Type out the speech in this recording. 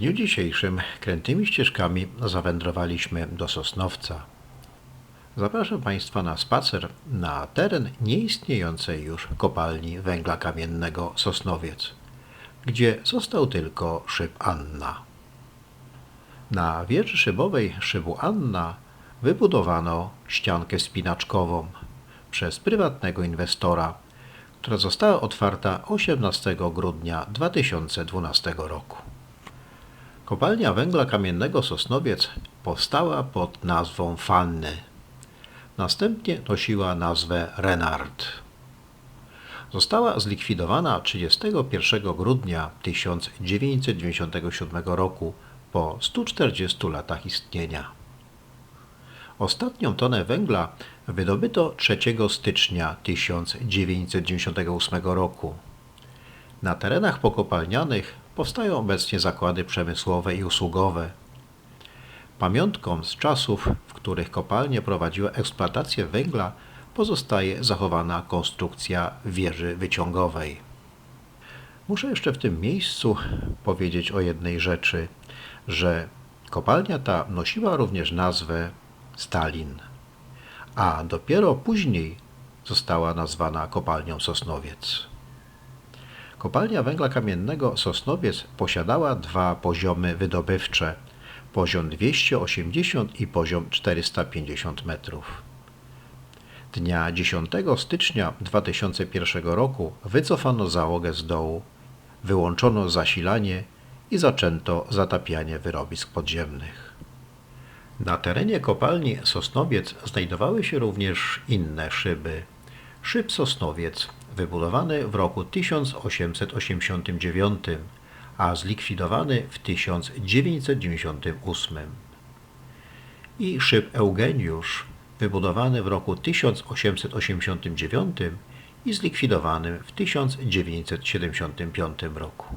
dniu dzisiejszym krętymi ścieżkami zawędrowaliśmy do Sosnowca. Zapraszam Państwa na spacer na teren nieistniejącej już kopalni węgla kamiennego Sosnowiec, gdzie został tylko szyb Anna. Na wieży szybowej szybu Anna wybudowano ściankę spinaczkową przez prywatnego inwestora, która została otwarta 18 grudnia 2012 roku. Kopalnia węgla kamiennego Sosnowiec powstała pod nazwą Fanny. Następnie nosiła nazwę Renard. Została zlikwidowana 31 grudnia 1997 roku po 140 latach istnienia. Ostatnią tonę węgla wydobyto 3 stycznia 1998 roku. Na terenach pokopalnianych powstają obecnie zakłady przemysłowe i usługowe. Pamiątką z czasów, w których kopalnie prowadziły eksploatację węgla, pozostaje zachowana konstrukcja wieży wyciągowej. Muszę jeszcze w tym miejscu powiedzieć o jednej rzeczy, że kopalnia ta nosiła również nazwę Stalin, a dopiero później została nazwana kopalnią Sosnowiec. Kopalnia węgla kamiennego Sosnowiec posiadała dwa poziomy wydobywcze, poziom 280 i poziom 450 metrów. Dnia 10 stycznia 2001 roku wycofano załogę z dołu, wyłączono zasilanie i zaczęto zatapianie wyrobisk podziemnych. Na terenie kopalni Sosnowiec znajdowały się również inne szyby. Szyb Sosnowiec, wybudowany w roku 1889, a zlikwidowany w 1998. I szyb Eugeniusz, wybudowany w roku 1889 i zlikwidowany w 1975 roku.